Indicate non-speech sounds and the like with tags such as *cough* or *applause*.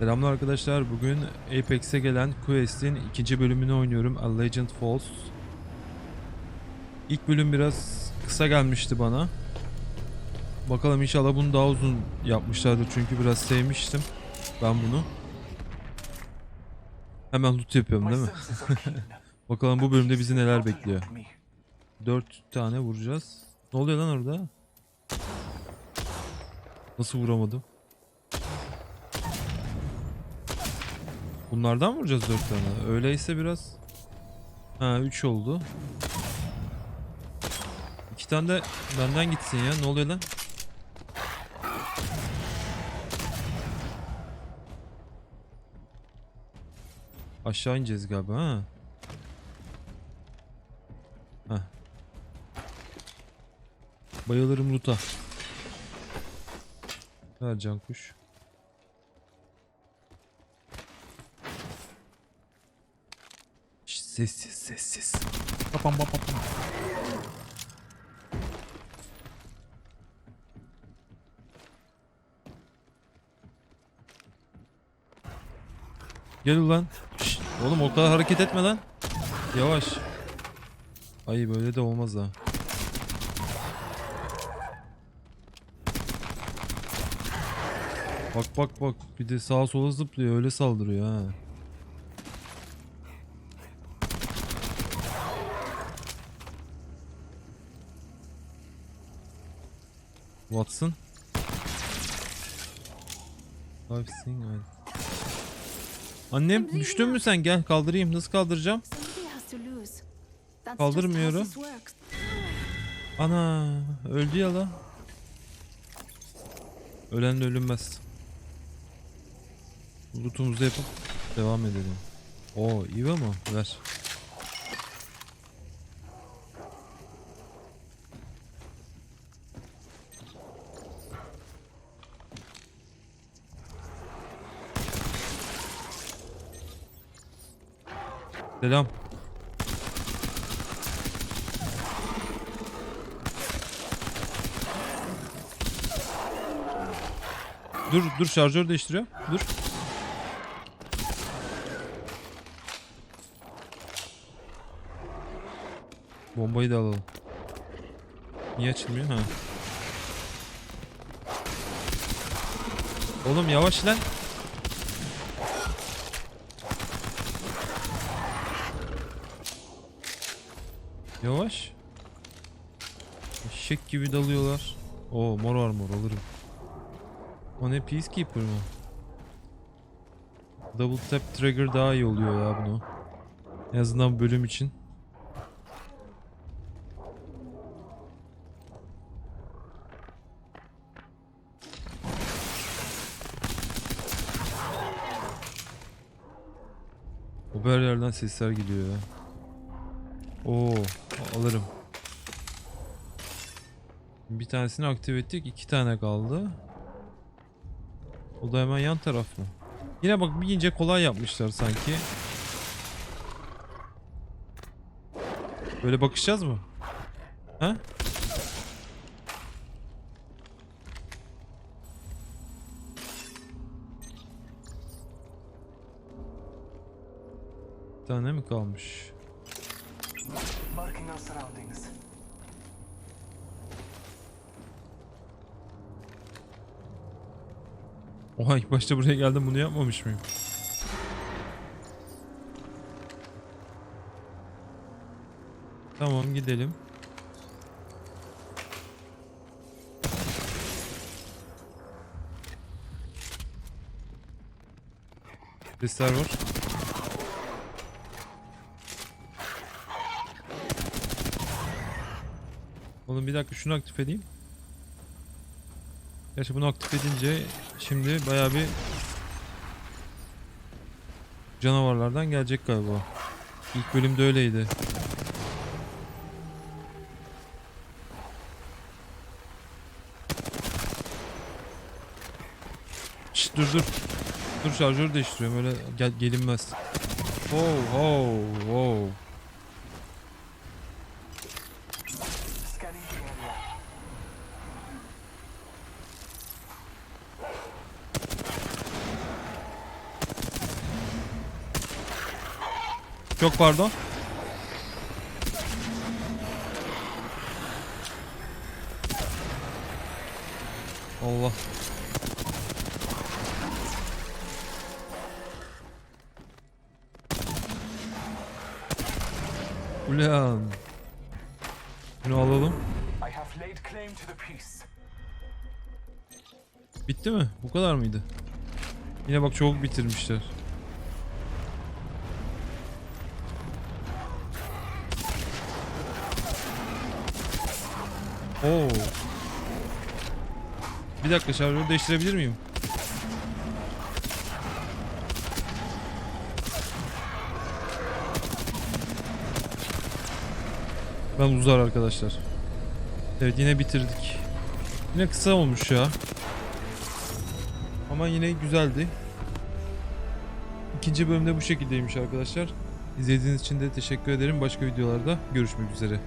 Selamlar arkadaşlar. Bugün Apex'e gelen Quest'in ikinci bölümünü oynuyorum. A Legend Falls. İlk bölüm biraz kısa gelmişti bana. Bakalım inşallah bunu daha uzun yapmışlardır çünkü biraz sevmiştim ben bunu. Hemen loot yapıyorum değil mi? *laughs* Bakalım bu bölümde bizi neler bekliyor. 4 tane vuracağız. Ne oluyor lan orada? Nasıl vuramadım? Bunlardan vuracağız 4 tane? Öyleyse biraz... Ha 3 oldu. 2 tane de benden gitsin ya. Ne oluyor lan? Aşağı ineceğiz galiba ha. Heh. Bayılırım loot'a. Ver can kuş. Sessiz sessiz. Papam papam. Gel ulan. Oğlum o kadar hareket etme lan. Yavaş. Ay böyle de olmaz ha. Bak bak bak bir de sağa sola zıplıyor öyle saldırıyor ha. Watson. I've seen I- Annem düştün mü sen gel kaldırayım nasıl kaldıracağım? Kaldırmıyorum. Ana öldü ya la. Ölenle ölünmez. Lootumuzu yapıp devam edelim. Oo Eva mı? Ver. Selam. Dur dur şarjör değiştiriyor. Dur. Bombayı da alalım. Niye açılmıyor ha? Oğlum yavaş lan. Yavaş. Eşek gibi dalıyorlar. Oo mor var mor alırım. O ne Peacekeeper mı? Double tap trigger daha iyi oluyor ya bunu. En azından bölüm için. Her yerden sesler geliyor ya. Oo, alırım. Bir tanesini aktive ettik, iki tane kaldı. O da hemen yan taraf mı? Yine bak bir ince kolay yapmışlar sanki. Böyle bakışacağız mı? Ha? Bir tane mi kalmış? Marking our surroundings. Oha ilk başta buraya geldim bunu yapmamış mıyım? Tamam gidelim. Sesler var. Oğlum bir dakika şunu aktif edeyim. Gerçi bunu aktif edince şimdi bayağı bir canavarlardan gelecek galiba. İlk bölümde öyleydi. Şşt dur dur. Dur şarjörü değiştiriyorum öyle gel gelinmez. Oh oh oh. Çok pardon. Allah. Ulan. Bunu alalım. Bitti mi? Bu kadar mıydı? Yine bak çok bitirmişler. Oo. Bir dakika şarjörü değiştirebilir miyim? Ben uzar arkadaşlar. Evet yine bitirdik. Yine kısa olmuş ya. Ama yine güzeldi. İkinci bölümde bu şekildeymiş arkadaşlar. İzlediğiniz için de teşekkür ederim. Başka videolarda görüşmek üzere.